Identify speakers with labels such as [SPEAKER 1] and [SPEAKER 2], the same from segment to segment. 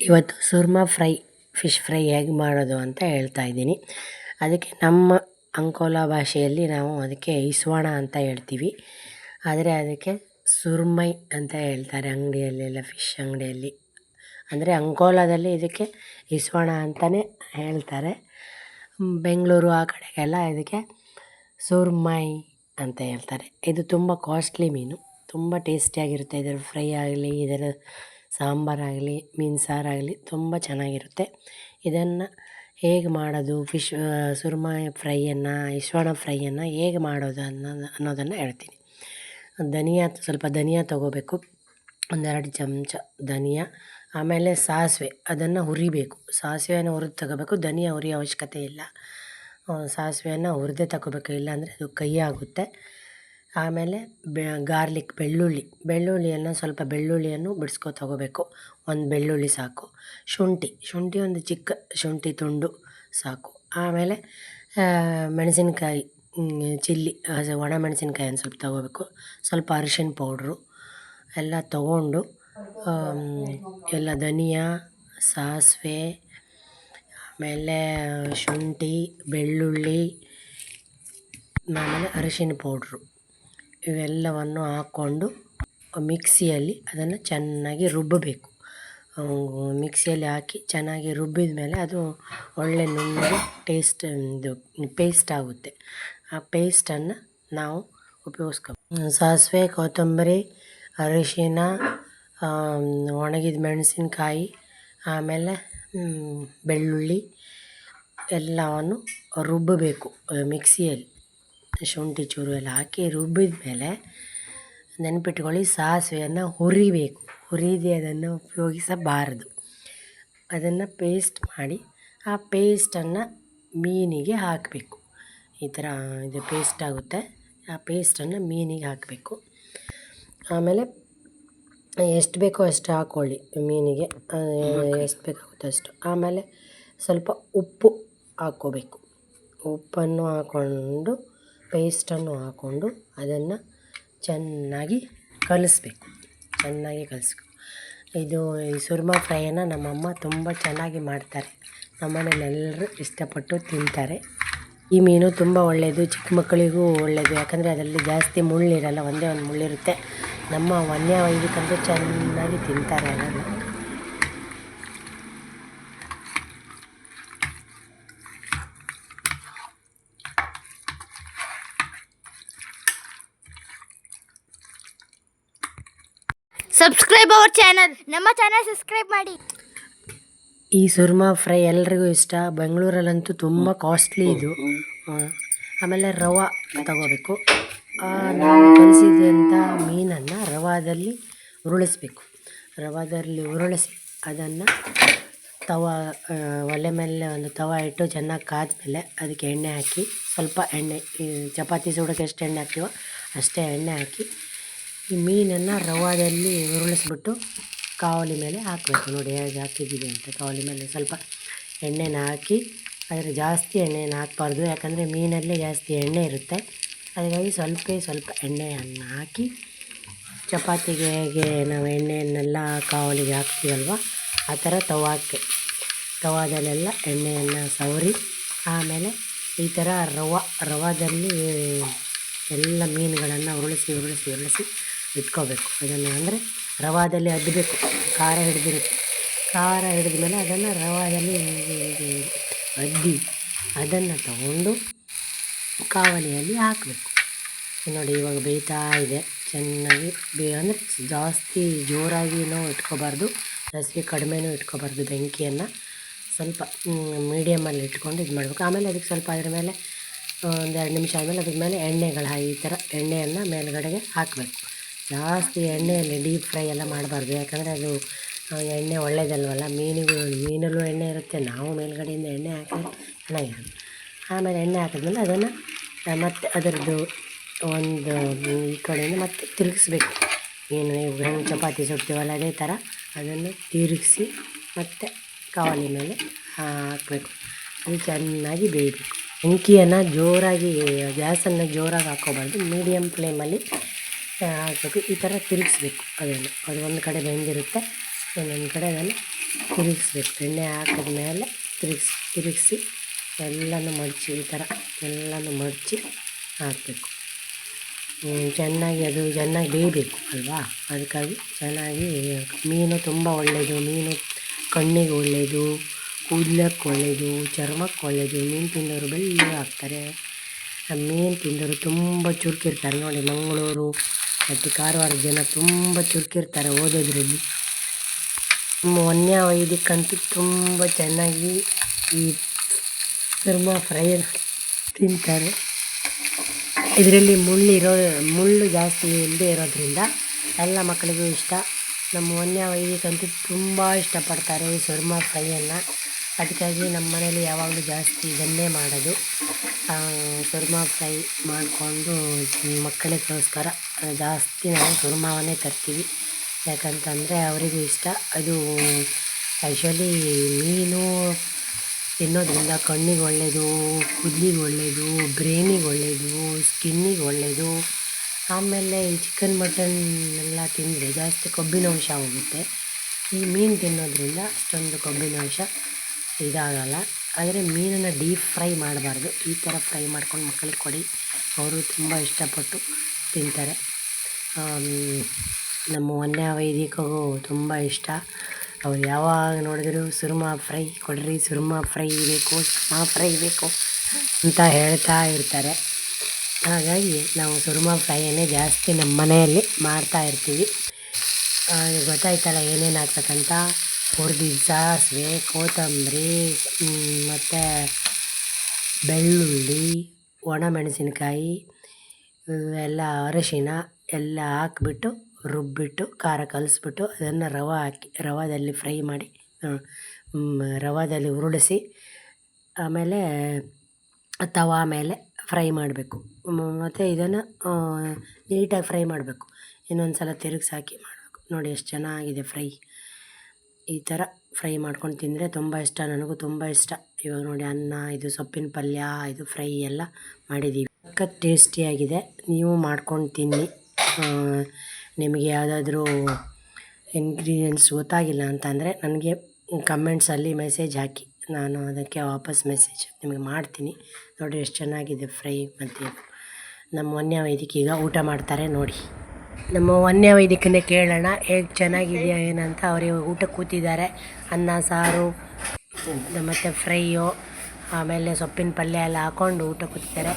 [SPEAKER 1] ಇವತ್ತು Surma fry, fish fry ಹೇಗೆ ಮಾಡೋದು ಅಂತ ಹೇಳ್ತಾ ಇದ್ದೀನಿ. ಅದಕ್ಕೆ ನಮ್ಮ ಅಂಕೋಲಾ ಭಾಷೆಯಲ್ಲಿ ನಾವು ಅದಕ್ಕೆ ಇಸ್ವಾಣ ಅಂತ ಹೇಳ್ತೀವಿ. ಆದರೆ ಅದಕ್ಕೆ ಸುರ್ಮೈ ಅಂತ ಹೇಳ್ತಾರೆ ಅಂಗಡಿಯಲ್ಲೆಲ್ಲ ಫಿಶ್ ಅಂಗಡಿಯಲ್ಲಿ. ಅಂದರೆ ಅಂಕೋಲಾದಲ್ಲಿ ಇದಕ್ಕೆ ಇಸ್ವಾಣ ಅಂತಲೇ ಹೇಳ್ತಾರೆ. ಬೆಂಗಳೂರು ಆ ಕಡೆಗೆಲ್ಲ ಇದಕ್ಕೆ ಸುರ್ಮೈ ಅಂತ ಹೇಳ್ತಾರೆ. ಇದು ತುಂಬ ಕಾಸ್ಟ್ಲಿ ಮೀನು. ತುಂಬ ಟೇಸ್ಟಿಯಾಗಿರುತ್ತೆ. ಇದರ ಫ್ರೈ ಆಗಲಿ, ಇದರ ಸಾಂಬಾರಾಗಲಿ ಮೀನು ಸಾರಾಗಲಿ ತುಂಬ ಚೆನ್ನಾಗಿರುತ್ತೆ. ಇದನ್ನು ಹೇಗೆ ಮಾಡೋದು, ಫಿಶ್ ಸುರ್ಮೈ ಫ್ರೈಯನ್ನು ಇಶ್ವಾಣ ಫ್ರೈಯನ್ನು ಹೇಗೆ ಮಾಡೋದು ಅನ್ನೋದು ಅನ್ನೋದನ್ನು ಹೇಳ್ತೀನಿ. ಧನಿಯಾ, ಸ್ವಲ್ಪ ಧನಿಯಾ ತೊಗೋಬೇಕು. ಒಂದೆರಡು ಚಮಚ ಧನಿಯಾ, ಆಮೇಲೆ ಸಾಸಿವೆ, ಅದನ್ನು ಹುರಿಬೇಕು. ಸಾಸಿವೆಯನ್ನು ಹುರಿದು ತಗೋಬೇಕು. ಧನಿಯಾ ಹುರಿಯೋ ಅವಶ್ಯಕತೆ ಇಲ್ಲ. ಸಾಸಿವೆಯನ್ನು ಹುರಿದೇ ತಗೋಬೇಕು. ಇಲ್ಲಾಂದರೆ ಅದು ಕಹಿ ಆಗುತ್ತೆ ಆಮೇಲೆ ಬೆ, ಗಾರ್ಲಿಕ್ ಬೆಳ್ಳುಳ್ಳಿ. ಬೆಳ್ಳುಳ್ಳಿಯನ್ನು ಸ್ವಲ್ಪ ಬೆಳ್ಳುಳ್ಳಿಯನ್ನು ಬಿಡಿಸ್ಕೊ ತಗೋಬೇಕು. ಒಂದು ಬೆಳ್ಳುಳ್ಳಿ ಸಾಕು. ಶುಂಠಿ. ಶುಂಠಿ ಒಂದು ಚಿಕ್ಕ ಶುಂಠಿ ತುಂಡು ಸಾಕು. ಆಮೇಲೆ ಮೆಣಸಿನ್ಕಾಯಿ ಚಿಲ್ಲಿ ಒಣ ಮೆಣಸಿನ್ಕಾಯಿ ಒಂದು ಸ್ವಲ್ಪ ತಗೋಬೇಕು. ಸ್ವಲ್ಪ ಅರಿಶಿನ ಪೌಡ್ರು ಎಲ್ಲ ತಗೊಂಡು ಎಲ್ಲ ಧನಿಯಾ, ಸಾಸಿವೆ, ಆಮೇಲೆ ಶುಂಠಿ, ಬೆಳ್ಳುಳ್ಳಿ, ಆಮೇಲೆ ಅರಿಶಿನ ಪೌಡ್ರು. ಇವೆಲ್ಲವನ್ನು ಹಾಕ್ಕೊಂಡು ಮಿಕ್ಸಿಯಲ್ಲಿ ಅದನ್ನು ಚೆನ್ನಾಗಿ ರುಬ್ಬಬೇಕು. ಮಿಕ್ಸಿಯಲ್ಲಿ ಹಾಕಿ ಚೆನ್ನಾಗಿ ರುಬ್ಬಿದ ಮೇಲೆ ಅದು ಒಳ್ಳೆ ನುಣ್ಣಗೆ ಟೇಸ್ಟ್, ಇದು ಪೇಸ್ಟ್ ಆಗುತ್ತೆ. ಆ ಪೇಸ್ಟನ್ನು ನಾವು ಉಪಯೋಗಿಸ್ಕೊ ಸಾಸಿವೆ, ಕೊತ್ತಂಬರಿ, ಅರಿಶಿನ ಒಣಗಿದ ಮೆಣಸಿನಕಾಯಿ, ಆಮೇಲೆ ಬೆಳ್ಳುಳ್ಳಿ ಎಲ್ಲವನ್ನು ರುಬ್ಬಬೇಕು ಮಿಕ್ಸಿಯಲ್ಲಿ. ಶುಂಠಿ ಚೂರು ಎಲ್ಲ ಹಾಕಿ ರುಬ್ಬಿದ ಮೇಲೆ ನೆನ್ಪಿಟ್ಕೊಳ್ಳಿ ಸಾಸಿವೆಯನ್ನು ಹುರಿಬೇಕು. ಹುರಿದು ಅದನ್ನು ಉಪಯೋಗಿಸಬಾರದು. ಅದನ್ನು ಪೇಸ್ಟ್ ಮಾಡಿ ಆ ಪೇಸ್ಟನ್ನು ಮೀನಿಗೆ ಹಾಕಬೇಕು. ಈ ಥರ ಇದು ಪೇಸ್ಟ್ ಆಗುತ್ತೆ. ಆ ಪೇಸ್ಟನ್ನು ಮೀನಿಗೆ ಹಾಕಬೇಕು. ಆಮೇಲೆ ಎಷ್ಟು ಬೇಕೋ ಅಷ್ಟು ಹಾಕ್ಕೊಳ್ಳಿ ಮೀನಿಗೆ. ಎಷ್ಟು ಬೇಕಾಗುತ್ತೋ ಅಷ್ಟು. ಆಮೇಲೆ ಸ್ವಲ್ಪ ಉಪ್ಪು ಹಾಕ್ಕೋಬೇಕು. ಉಪ್ಪನ್ನು ಹಾಕ್ಕೊಂಡು ಪೇಸ್ಟನ್ನು ಹಾಕ್ಕೊಂಡು ಅದನ್ನು ಚೆನ್ನಾಗಿ ಕಲಿಸ್ಬೇಕು. ಚೆನ್ನಾಗಿ ಕಲಿಸ್ಬೇಕು ಇದು ಈ ಸುರ್ಮಾ ಫ್ರೈಯನ್ನು ನಮ್ಮಮ್ಮ ತುಂಬ ಚೆನ್ನಾಗಿ ಮಾಡ್ತಾರೆ. ನಮ್ಮನೇಲಿ ಎಲ್ಲರೂ ಇಷ್ಟಪಟ್ಟು ತಿಂತಾರೆ. ಈ ಮೀನು ತುಂಬ ಒಳ್ಳೆಯದು ಚಿಕ್ಕ ಮಕ್ಕಳಿಗೂ ಒಳ್ಳೆಯದು ಯಾಕಂದರೆ ಅದರಲ್ಲಿ ಜಾಸ್ತಿ ಮುಳ್ಳಿರಲ್ಲ, ಒಂದೇ ಒಂದು ಮುಳ್ಳಿರುತ್ತೆ. ನಮ್ಮ ವನ್ಯ ವೈದಿಕಂತೂ ಚೆನ್ನಾಗಿ ತಿಂತಾರೆ ಅದನ್ನು.
[SPEAKER 2] ಸಬ್ಸ್ಕ್ರೈಬ್ ಅವರ್ ಚಾನಲ್ ನಮ್ಮ ಚಾನಲ್ ಸಬ್ಸ್ಕ್ರೈಬ್ ಮಾಡಿ.
[SPEAKER 1] ಈ ಸುರ್ಮಾ ಫ್ರೈ ಎಲ್ರಿಗೂ ಇಷ್ಟ. ಬೆಂಗಳೂರಲ್ಲಂತೂ ತುಂಬ ಕಾಸ್ಟ್ಲಿ ಇದು. ಆಮೇಲೆ ರವ ತಗೋಬೇಕು. ನಾವು ಕಲಿಸಿದಂಥ ಮೀನನ್ನು ರವಾದಲ್ಲಿ ಉರುಳಿಸ್ಬೇಕು. ರವಾದಲ್ಲಿ ಉರುಳಿಸಿ, ಅದನ್ನು ತವ ಒಲೆ ಮೇಲೆ ಒಂದು ತವ ಇಟ್ಟು ಚೆನ್ನಾಗಿ ಕಾದ್ಮೇಲೆ ಅದಕ್ಕೆ ಎಣ್ಣೆ ಹಾಕಿ ಸ್ವಲ್ಪ ಎಣ್ಣೆ ಚಪಾತಿ ಸುಡೋಕ್ಕೆ ಎಷ್ಟು ಎಣ್ಣೆ ಹಾಕ್ತೀವೋ ಅಷ್ಟೇ ಎಣ್ಣೆ ಹಾಕಿ ಈ ಮೀನನ್ನು ರವಾದಲ್ಲಿ ಉರುಳಿಸ್ಬಿಟ್ಟು ಕಾವಲಿ ಮೇಲೆ ಹಾಕಬೇಕು. ನೋಡಿ, ಹೇಗೆ ಹಾಕಿದ್ದೀವಿ ಅಂತ. ಕಾವಲಿ ಮೇಲೆ ಸ್ವಲ್ಪ ಎಣ್ಣೆನ ಹಾಕಿ ಆದರೆ ಜಾಸ್ತಿ ಎಣ್ಣೆನ ಹಾಕಬಾರ್ದು. ಯಾಕಂದರೆ ಮೀನಲ್ಲೇ ಜಾಸ್ತಿ ಎಣ್ಣೆ ಇರುತ್ತೆ. ಹಾಗಾಗಿ ಸ್ವಲ್ಪ ಸ್ವಲ್ಪ ಎಣ್ಣೆಯನ್ನು ಹಾಕಿ, ಚಪಾತಿಗೆ ಹೇಗೆ ನಾವು ಎಣ್ಣೆಯನ್ನೆಲ್ಲ ಕಾವಲಿಗೆ ಹಾಕ್ತೀವಲ್ವ, ಆ ಥರ ತವಾಕ್ಕೆ ತವಾದಲ್ಲೆಲ್ಲ ಎಣ್ಣೆಯನ್ನು ಸವರಿ, ಆಮೇಲೆ ಈ ಥರ ರವ, ರವಾದಲ್ಲಿ ಎಲ್ಲ ಮೀನುಗಳನ್ನು ಉರುಳಿಸಿ ಉರುಳಿಸಿ ಉರುಳಿಸಿ ಇಟ್ಕೋಬೇಕು. ಅದನ್ನು ಅಂದರೆ ರವಾದಲ್ಲಿ ಅದ್ದಬೇಕು ಖಾರ ಹಿಡಿದಿರುತ್ತೆ ಖಾರ ಹಿಡಿದ ಮೇಲೆ ಅದನ್ನು ರವಾದಲ್ಲಿ ಅದ್ದಿ, ಅದನ್ನು ತಗೊಂಡು ಕಾವಲಿಯಲ್ಲಿ ಹಾಕಬೇಕು. ನೋಡಿ, ಇವಾಗ ಬೇಯ್ತಾ ಇದೆ. ಚೆನ್ನಾಗಿ ಬೇ ಅಂದರೆ ಜಾಸ್ತಿ ಜೋರಾಗಿನೂ ಇಟ್ಕೋಬಾರ್ದು. ಜಾಸ್ತಿ ಕಡಿಮೆನೂ ಇಟ್ಕೋಬಾರ್ದು ಬೆಂಕಿಯನ್ನು. ಸ್ವಲ್ಪ ಮೀಡಿಯಮಲ್ಲಿ ಇಟ್ಕೊಂಡು ಇದು ಮಾಡಬೇಕು. ಆಮೇಲೆ ಅದಕ್ಕೆ ಸ್ವಲ್ಪ ಅದ್ರ ಮೇಲೆ, ಒಂದೆರಡು ನಿಮಿಷ ಆದಮೇಲೆ ಅದ್ರ ಮೇಲೆ ಎಣ್ಣೆಗಳು ಈ ಥರ ಎಣ್ಣೆಯನ್ನು ಮೇಲುಗಡೆಗೆ ಹಾಕಬೇಕು. ಜಾಸ್ತಿ ಎಣ್ಣೆಯಲ್ಲಿ ಡೀಪ್ ಫ್ರೈ ಎಲ್ಲ ಮಾಡಬಾರ್ದು. ಯಾಕಂದರೆ ಅದು ಎಣ್ಣೆ ಒಳ್ಳೇದಲ್ವಲ್ಲ? ಮೀನಿಗೂ ಮೀನಲ್ಲೂ ಎಣ್ಣೆ ಇರುತ್ತೆ. ನಾವು ಮೇಲುಗಡೆಯಿಂದ ಎಣ್ಣೆ ಹಾಕಿದ್ರೆ ಚೆನ್ನಾಗಿರುತ್ತೆ. ಆಮೇಲೆ ಎಣ್ಣೆ ಹಾಕಿದ್ಮೇಲೆ ಅದನ್ನು ಮತ್ತು ಅದರದ್ದು ಒಂದು, ಈ ಕಡೆಯಿಂದ ಮತ್ತೆ ತಿರುಗಿಸ್ಬೇಕು. ಏನು ಹೆಂಗೆ ಚಪಾತಿ ಸುಡ್ತೀವಲ್ಲ ಅದೇ ಥರ ಅದನ್ನು ತಿರುಗಿಸಿ ಮತ್ತೆ ಕಾವಲಿ ಮೇಲೆ ಹಾಕಬೇಕು. ಅದು ಚೆನ್ನಾಗಿ ಬೇಯಬೇಕು. ಬೆಂಕಿಯನ್ನು ಜೋರಾಗಿ, ಗ್ಯಾಸನ್ನು ಜೋರಾಗಿ ಹಾಕೋಬಾರ್ದು ಮೀಡಿಯಮ್ ಫ್ಲೇಮಲ್ಲಿ ಹಾಕಬೇಕು ಈ ಥರ ತಿರುಗಿಸ್ಬೇಕು ಅದನ್ನು. ಅದು ಒಂದು ಕಡೆ ಬೆಂದಿರುತ್ತೆ ಇನ್ನೊಂದು ಕಡೆ ಅದನ್ನು ತಿರುಗಿಸ್ಬೇಕು. ಎಣ್ಣೆ ಹಾಕಿದ ಮೇಲೆ ತಿರುಗಿಸಿ ತಿರುಗಿಸಿ ಎಲ್ಲನೂ ಮಡಚಿ, ಈ ಥರ ಎಲ್ಲನೂ ಮಡಚಿ ಹಾಕಬೇಕು. ಚೆನ್ನಾಗಿ ಅದು ಚೆನ್ನಾಗಿ ಬೇಯಬೇಕು ಅಲ್ವಾ? ಅದಕ್ಕಾಗಿ ಚೆನ್ನಾಗಿ ಮೀನು ತುಂಬ ಒಳ್ಳೆಯದು. ಮೀನು ಕಣ್ಣಿಗೆ ಒಳ್ಳೆಯದು, ಕೂದಲಕ್ಕೆ ಒಳ್ಳೆಯದು, ಚರ್ಮಕ್ಕೆ ಒಳ್ಳೆಯದು. ಮೀನು ತಿಂದವರು ಬೆಳ್ಳಗಾಗ್ತಾರೆ ಆ ಮೀನು ತಿಂದವರು ತುಂಬ ಚುರುಕಿರ್ತಾರೆ. ನೋಡಿ, ಮಂಗಳೂರು ಮತ್ತು ಕಾರವಾರ ಜನ ತುಂಬ ಚುರುಕಿರ್ತಾರೆ ಓದೋದ್ರಲ್ಲಿ. ನಮ್ಮ ವನ್ಯ ವೈದ್ಯಕ್ಕಂತೂ ತುಂಬ ಚೆನ್ನಾಗಿ ಈ ಸುರ್ಮ ಫ್ರೈ ತಿಂತಾರೆ. ಇದರಲ್ಲಿ ಮುಳ್ಳಿರೋ ಮುಳ್ಳು ಜಾಸ್ತಿ ಇಲ್ಲದೆ ಇರೋದ್ರಿಂದ ಎಲ್ಲ ಮಕ್ಕಳಿಗೂ ಇಷ್ಟ. ನಮ್ಮ ವನ್ಯ ವೈದಿಕಂತೂ ತುಂಬ ಇಷ್ಟಪಡ್ತಾರೆ ಈ ಸುರ್ಮ ಫ್ರೈಯನ್ನು ಅದಕ್ಕಾಗಿ ನಮ್ಮ ಮನೇಲಿ ಯಾವಾಗಲೂ ಜಾಸ್ತಿ ಇದನ್ನೇ ಮಾಡೋದು. ಸುರ್ಮ ಫ್ರೈ ಮಾಡಿಕೊಂಡು ಮಕ್ಕಳಿಗೋಸ್ಕರ ಜಾಸ್ತಿ ನಾವು ಸುರ್ಮಾವನ್ನೇ ತರ್ತೀವಿ. ಯಾಕಂತಂದರೆ ಅವರಿಗೂ ಇಷ್ಟ. ಅದು ಆ್ಯಕ್ಚುಲಿ ಮೀನು ತಿನ್ನೋದ್ರಿಂದ ಕಣ್ಣಿಗೆ ಒಳ್ಳೆಯದು ಕೂದ್ಲಿಗೆ ಒಳ್ಳೆಯದು ಬ್ರೈನಿಗೆ ಒಳ್ಳೆಯದು ಸ್ಕಿನ್ನಿಗೆ ಒಳ್ಳೆಯದು ಆಮೇಲೆ ಈ ಚಿಕನ್ ಮಟನ್ ಎಲ್ಲ ತಿಂದರೆ ಜಾಸ್ತಿ ಕೊಬ್ಬಿನಾಂಶ ಹೋಗುತ್ತೆ. ಈ ಮೀನು ತಿನ್ನೋದ್ರಿಂದ ಅಷ್ಟೊಂದು ಕೊಬ್ಬಿನಾಂಶ ಇದಾಗಲ್ಲ. ಆದರೆ ಮೀನನ್ನು ಡೀಪ್ ಫ್ರೈ ಮಾಡಬಾರ್ದು. ಈ ಥರ ಫ್ರೈ ಮಾಡ್ಕೊಂಡು ಮಕ್ಕಳಿಗೆ ಕೊಡಿ. ಅವರು ತುಂಬ ಇಷ್ಟಪಟ್ಟು ತಿಂತಾರೆ. ನಮ್ಮ ವನ್ಯ ವೈದಿಕಗೂ ತುಂಬ ಇಷ್ಟ. ಅವ್ರು ಯಾವಾಗ ನೋಡಿದ್ರು ಸುರ್ಮಾ ಫ್ರೈ ಕೊಡ್ರಿ, ಸುರ್ಮಾ ಫ್ರೈ ಬೇಕು, ಸುರ್ಮಾ ಫ್ರೈ ಬೇಕು ಅಂತ ಹೇಳ್ತಾ ಇರ್ತಾರೆ. ಹಾಗಾಗಿ ನಾವು ಸುರ್ಮಾ ಫ್ರೈಯನ್ನೇ ಜಾಸ್ತಿ ನಮ್ಮ ಮನೆಯಲ್ಲಿ ಮಾಡ್ತಾ ಇರ್ತೀವಿ. ಗೊತ್ತಾಯ್ತಲ್ಲ ಏನೇನು ಹಾಕ್ಬೇಕಂತ ಹುರಿದಿದ್ದ ಸಾಸಿವೆ ಕೊತ್ತಂಬರಿ ಮತ್ತು ಬೆಳ್ಳುಳ್ಳಿ, ಒಣಮೆಣಸಿನ್ಕಾಯಿ, ಎಲ್ಲ ಅರಶಿನ ಎಲ್ಲ ಹಾಕ್ಬಿಟ್ಟು, ರುಬ್ಬಿಟ್ಟು, ಖಾರ ಕಲಿಸ್ಬಿಟ್ಟು ಅದನ್ನು ರವೆ ಹಾಕಿ, ರವಾದಲ್ಲಿ ಫ್ರೈ ಮಾಡಿ ರವಾದಲ್ಲಿ ಉರುಳಿಸಿ, ಆಮೇಲೆ ತವಾ ಮೇಲೆ ಫ್ರೈ ಮಾಡಬೇಕು. ಮತ್ತು ಇದನ್ನು ನೀಟಾಗಿ ಫ್ರೈ ಮಾಡಬೇಕು. ಇನ್ನೊಂದು ಸಲ ತಿರುಗಿಸಾಕಿ ಮಾಡಬೇಕು. ನೋಡಿ, ಎಷ್ಟು ಚೆನ್ನಾಗಿದೆ ಫ್ರೈ. ಈ ಥರ ಫ್ರೈ ಮಾಡ್ಕೊಂಡು ತಿಂದರೆ ತುಂಬ ಇಷ್ಟ. ನನಗೂ ತುಂಬ ಇಷ್ಟ. ಇವಾಗ ನೋಡಿ ಅನ್ನ, ಇದು ಸೊಪ್ಪಿನ ಪಲ್ಯ, ಇದು ಫ್ರೈ ಎಲ್ಲ ಮಾಡಿದ್ದೀವಿ. ಸಖತ್ ಟೇಸ್ಟಿಯಾಗಿದೆ. ನೀವು ಮಾಡ್ಕೊಂಡು ತಿನ್ನಿ. ನಿಮಗೆ ಯಾವುದಾದ್ರೂ ಇಂಗ್ರೀಡಿಯೆಂಟ್ಸ್ ಗೊತ್ತಾಗಿಲ್ಲ ಅಂತಂದರೆ ನನಗೆ ಕಮೆಂಟ್ಸಲ್ಲಿ ಮೆಸೇಜ್ ಹಾಕಿ. ನಾನು ಅದಕ್ಕೆ ವಾಪಸ್ ಮೆಸೇಜ್ ನಿಮಗೆ ಮಾಡ್ತೀನಿ. ನೋಡಿ ಎಷ್ಟು ಚೆನ್ನಾಗಿದೆ ಫ್ರೈ ಮತ್ತು ನಮ್ಮ ಮೊನ್ನೆ ವೈದಿಕ ಈಗ ಊಟ ಮಾಡ್ತಾರೆ ನೋಡಿ. ನಮ್ಮ ವನ್ಯ ವೈದಿಕನೇ ಕೇಳೋಣ. ಹೇಗೆ ಚೆನ್ನಾಗಿದೆಯಾ ಏನಂತ ಅವರಿಗೆ ಊಟ ಕೂತಿದ್ದಾರೆ. ಅನ್ನ ಸಾರು ಮತ್ತು ಫ್ರೈಯು ಆಮೇಲೆ ಸೊಪ್ಪಿನ ಪಲ್ಯ ಎಲ್ಲ ಹಾಕೊಂಡು ಊಟ ಕೂತಿದ್ದಾರೆ.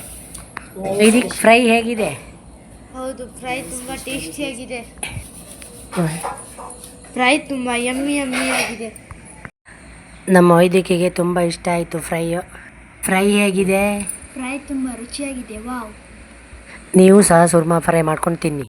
[SPEAKER 1] ವೈದಿಕ್ ಫ್ರೈ ಹೇಗಿದೆ?
[SPEAKER 2] ಹೌದು ಫ್ರೈ ತುಂಬ ಟೇಸ್ಟಿಯಾಗಿದೆ ಫ್ರೈ ತುಂಬ ಯಮ್ಮಿ ಯಮ್ಮಿ ಆಗಿದೆ.
[SPEAKER 1] ನಮ್ಮ ವೈದ್ಯಕಿಗೆ ತುಂಬ ಇಷ್ಟ ಆಯಿತು ಫ್ರೈಯು. ಫ್ರೈ ಹೇಗಿದೆ?
[SPEAKER 2] ಫ್ರೈ ತುಂಬ ರುಚಿಯಾಗಿದೆ ವಾವ್.
[SPEAKER 1] ನೀವು ಸಹ ಸುರ್ಮಾ ಫ್ರೈ ಮಾಡ್ಕೊಂಡು ತಿನ್ನಿ.